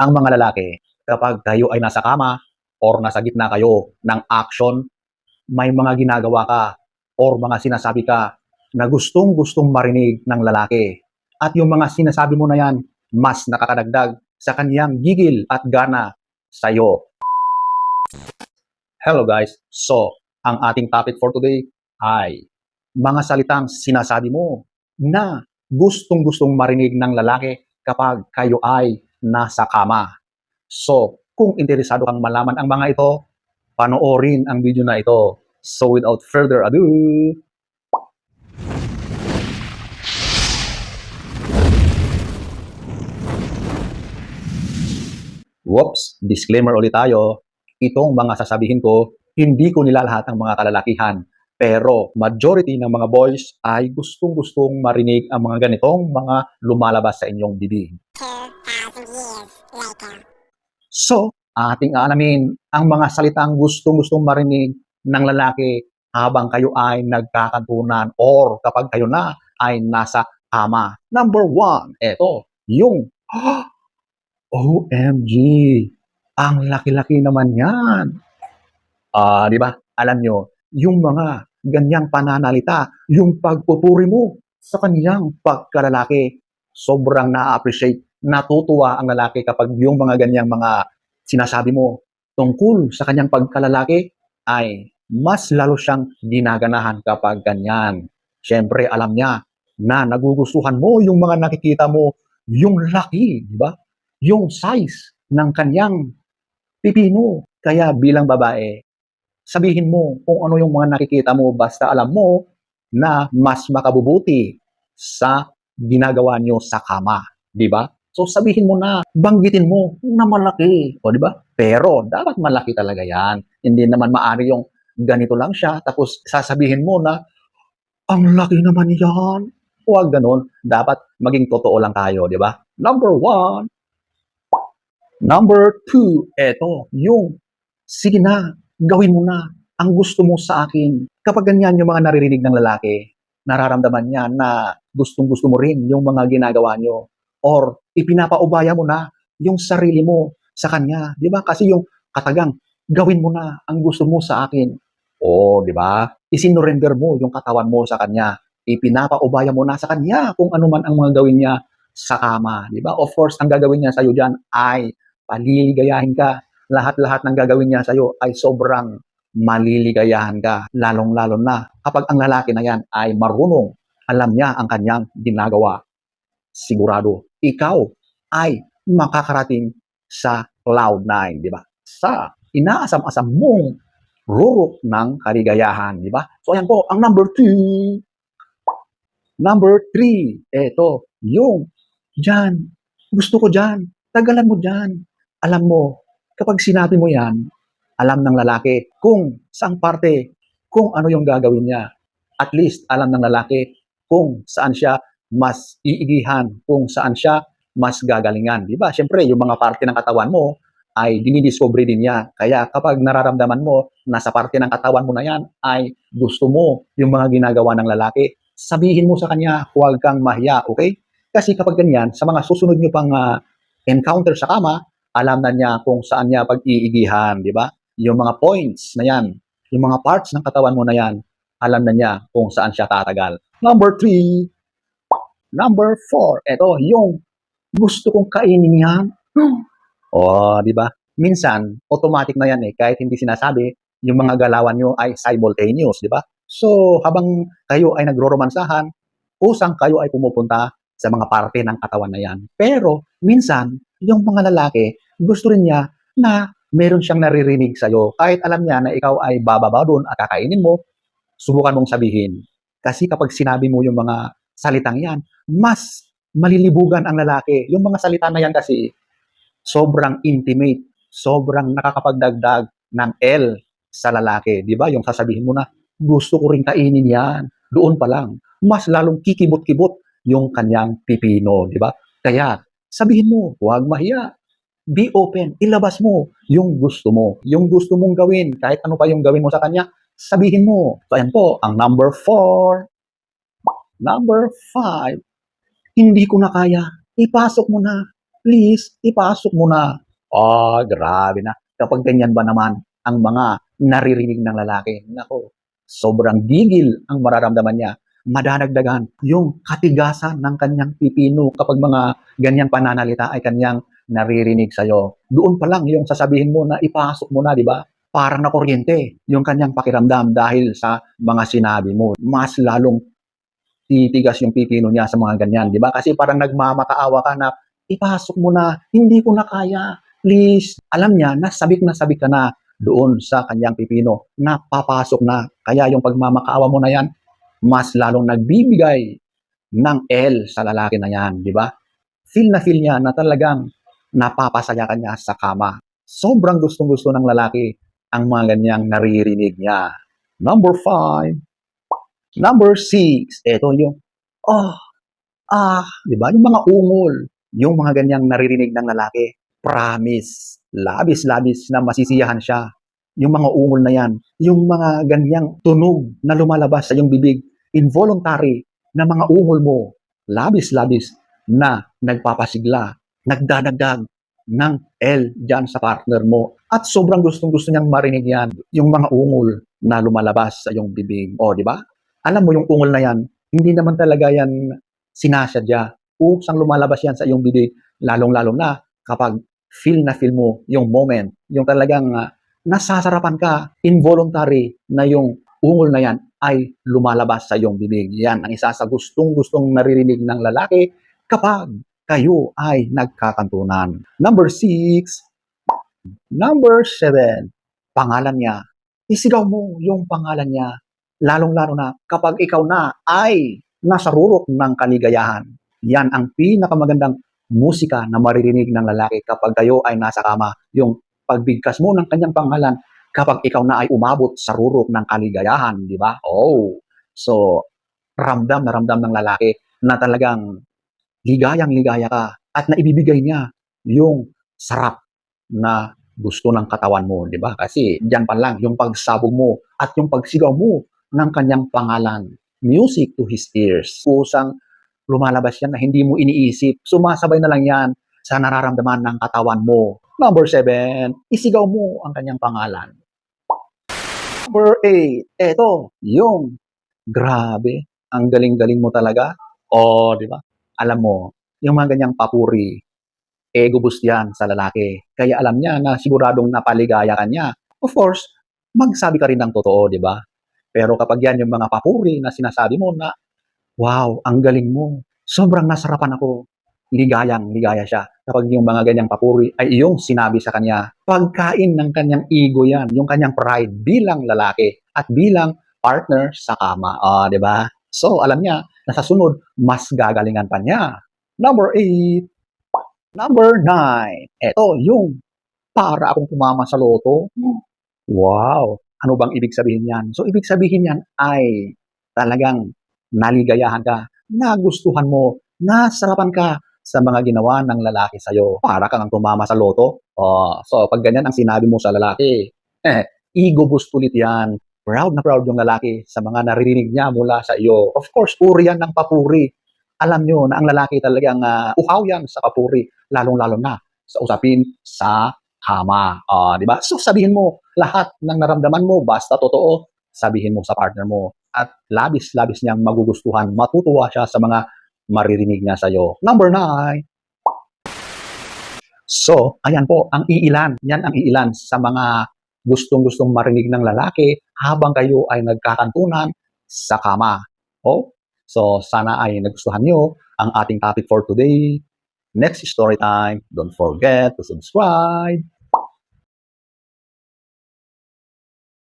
ang mga lalaki, kapag kayo ay nasa kama or nasa gitna kayo ng action, may mga ginagawa ka or mga sinasabi ka na gustong-gustong marinig ng lalaki. At yung mga sinasabi mo na yan, mas nakakadagdag sa kaniyang gigil at gana sa'yo. Hello guys. So, ang ating topic for today ay mga salitang sinasabi mo na gustong-gustong marinig ng lalaki kapag kayo ay nasa kama. So, kung interesado kang malaman ang mga ito, panoorin ang video na ito. So, without further ado, Whoops, disclaimer ulit tayo. Itong mga sasabihin ko, hindi ko nilalahat ang mga kalalakihan. Pero majority ng mga boys ay gustong-gustong marinig ang mga ganitong mga lumalabas sa inyong bibig. 2,000 years later. So, ating aalamin ang mga salitang gustong-gustong marinig ng lalaki habang kayo ay nagkakantunan or kapag kayo na ay nasa kama. Number one, eto, yung OMG, ang laki-laki naman yan. Ah, di ba? Alam nyo, yung mga ganyang pananalita, yung pagpupuri mo sa kaniyang pagkalalaki, sobrang na-appreciate, natutuwa ang lalaki kapag yung mga ganyang mga sinasabi mo tungkol sa kanyang pagkalalaki ay mas lalo siyang ginaganahan kapag ganyan. Siyempre, alam niya na nagugustuhan mo yung mga nakikita mo, yung laki, di ba? Yung size ng kanyang pipino. Kaya bilang babae, sabihin mo kung ano yung mga nakikita mo basta alam mo na mas makabubuti sa ginagawa nyo sa kama. Di ba? So sabihin mo na, banggitin mo na malaki. O di ba? Pero dapat malaki talaga yan. Hindi naman maari yung ganito lang siya tapos sasabihin mo na ang laki naman yan. Huwag ganun. Dapat maging totoo lang tayo, di ba? Number one. Number two, eto, yung, sige na, gawin mo na ang gusto mo sa akin. Kapag ganyan yung mga naririnig ng lalaki, nararamdaman niya na gustong-gusto mo rin yung mga ginagawa nyo. Or ipinapaubaya mo na yung sarili mo sa kanya. Di ba? Kasi yung katagang, gawin mo na ang gusto mo sa akin. O, di ba? Isinurrender mo yung katawan mo sa kanya. Ipinapaubaya mo na sa kanya kung ano man ang mga gawin niya sa kama. Di ba? Of course, ang gagawin niya sa iyo dyan ay paliligayahin ka. Lahat-lahat ng gagawin niya sa iyo ay sobrang maliligayahan ka. Lalong-lalo na kapag ang lalaki na yan ay marunong, alam niya ang kanyang ginagawa. Sigurado, ikaw ay makakarating sa cloud nine, di ba? Sa inaasam-asam mong rurok ng kaligayahan, di ba? So ayan po, ang number two. Number three, eto, yung dyan, gusto ko dyan, tagalan mo dyan. Alam mo, kapag sinabi mo yan, alam ng lalaki kung saang parte, kung ano yung gagawin niya. At least, alam ng lalaki kung saan siya mas iigihan, kung saan siya mas gagalingan. Di ba? Siyempre, yung mga parte ng katawan mo ay dinidiscover din niya. Kaya kapag nararamdaman mo na sa parte ng katawan mo na yan ay gusto mo yung mga ginagawa ng lalaki, sabihin mo sa kanya, huwag kang mahiya, okay? Kasi kapag ganyan, sa mga susunod nyo pang ah, encounter sa kama, alam na niya kung saan niya pag-iigihan, di ba? Yung mga points na yan, yung mga parts ng katawan mo na yan, alam na niya kung saan siya tatagal. Number three, number four, eto, yung gusto kong kainin yan. Oh, di ba? Minsan, automatic na yan eh, kahit hindi sinasabi, yung mga galawan nyo ay simultaneous, di ba? So, habang kayo ay nagroromansahan, kusang kayo ay pumupunta sa mga parte ng katawan na yan. Pero, minsan, yung mga lalaki, gusto rin niya na meron siyang naririnig sa'yo. Kahit alam niya na ikaw ay bababa doon at kakainin mo, subukan mong sabihin. Kasi kapag sinabi mo yung mga salitang yan, mas malilibugan ang lalaki. Yung mga salita na yan kasi, sobrang intimate, sobrang nakakapagdagdag ng L sa lalaki. Di ba? Yung sasabihin mo na, gusto ko rin kainin yan. Doon pa lang, mas lalong kikibot-kibot yung kanyang pipino. Di ba? Kaya, sabihin mo, huwag mahiya. Be open. Ilabas mo yung gusto mo. Yung gusto mong gawin. Kahit ano pa yung gawin mo sa kanya, sabihin mo. So, ayan po, ang number four. Number five. Hindi ko na kaya. Ipasok mo na please, ipasok mo na. Ah, grabe na. Kapag ganyan ba naman ang mga naririnig ng lalaki, nako, sobrang gigil ang mararamdaman niya. Madadagdagan yung katigasan ng kanyang pipino kapag mga ganyang pananalita ay kanyang naririnig sa'yo. Doon pa lang yung sasabihin mo na ipasok mo na, di ba? Parang na kuryente yung kanyang pakiramdam dahil sa mga sinabi mo. Mas lalong titigas yung pipino niya sa mga ganyan, di ba? Kasi parang nagmamakaawa ka na ipasok mo na, hindi ko na kaya. Please, alam niya, nasabik na sabik ka na doon sa kanyang pipino na papasok na. Kaya yung pagmamakaawa mo na yan, mas lalong nagbibigay ng L sa lalaki na yan, di ba? Feel na feel niya na talagang napapasaya ka niya sa kama. Sobrang gustong-gusto ng lalaki ang mga ganyang naririnig niya. Number five. Number six. Ito yung, oh, ah, di ba? Yung mga ungol, yung mga ganyang naririnig ng lalaki. Promise. Labis-labis na masisiyahan siya. Yung mga ungol na yan, yung mga ganyang tunog na lumalabas sa iyong bibig, involuntary na mga ungol mo, labis-labis na nagpapasigla, nagdadagdag ng L dyan sa partner mo. At sobrang gustong-gusto niyang marinig yan, yung mga ungol na lumalabas sa iyong bibig. O, di ba? Alam mo yung ungol na yan, hindi naman talaga yan sinasadya. Usang lumalabas yan sa iyong bibig, lalong-lalo na kapag feel na feel mo yung moment, yung talagang ah, nasasarapan ka, involuntary na yung ungol na yan ay lumalabas sa iyong bibig. Yan ang isa sa gustong-gustong naririnig ng lalaki kapag kayo ay nagkakantunan. Number six, number seven, pangalan niya. Isigaw mo yung pangalan niya, lalong-lalo na kapag ikaw na ay nasa rurok ng kaligayahan. Yan ang pinakamagandang musika na maririnig ng lalaki kapag kayo ay nasa kama. Yung pagbigkas mo ng kanyang pangalan kapag ikaw na ay umabot sa rurok ng kaligayahan, di ba? Oh, so ramdam na ramdam ng lalaki na talagang ligayang-ligaya ka at naibibigay niya yung sarap na gusto ng katawan mo, di ba? Kasi diyan pa lang yung pagsabog mo at yung pagsigaw mo ng kanyang pangalan. Music to his ears. Kusang lumalabas yan na hindi mo iniisip. Sumasabay na lang yan sa nararamdaman ng katawan mo. Number seven, isigaw mo ang kanyang pangalan. Number eight, eto, yung grabe, ang galing-galing mo talaga. O, di ba? Alam mo, yung mga ganyang papuri, ego boost yan sa lalaki. Kaya alam niya na siguradong napaligaya ka niya. Of course, magsabi ka rin ng totoo, di ba? Pero kapag yan yung mga papuri na sinasabi mo na, wow, ang galing mo, sobrang nasarapan ako, ligayang ligaya siya. Kapag yung mga ganyang papuri ay iyong sinabi sa kanya, pagkain ng kanyang ego yan, yung kanyang pride bilang lalaki at bilang partner sa kama. Ah, di ba? So, alam niya na sa sunod, mas gagalingan pa niya. Number eight. Number nine. Ito, yung para akong kumama sa loto. Wow! Ano bang ibig sabihin yan? So, ibig sabihin yan ay talagang naligayahan ka, nagustuhan mo, nasarapan ka sa mga ginawa ng lalaki sa'yo. Para kang tumama sa loto. Oh, so, pag ganyan ang sinabi mo sa lalaki, eh, ego boost ulit yan. Proud na proud yung lalaki sa mga naririnig niya mula sa iyo. Of course, uri yan ng papuri. Alam nyo na ang lalaki talagang uh, uhaw yan sa papuri, lalong-lalo na sa usapin sa kama. Ah, di ba? So sabihin mo lahat ng naramdaman mo basta totoo, sabihin mo sa partner mo at labis-labis niyang magugustuhan, matutuwa siya sa mga maririnig niya sa iyo. Number nine. So, ayan po ang iilan. Yan ang iilan sa mga gustong-gustong marinig ng lalaki habang kayo ay nagkakantunan sa kama. Oh, so sana ay nagustuhan niyo ang ating topic for today. Next story time. Don't forget to subscribe.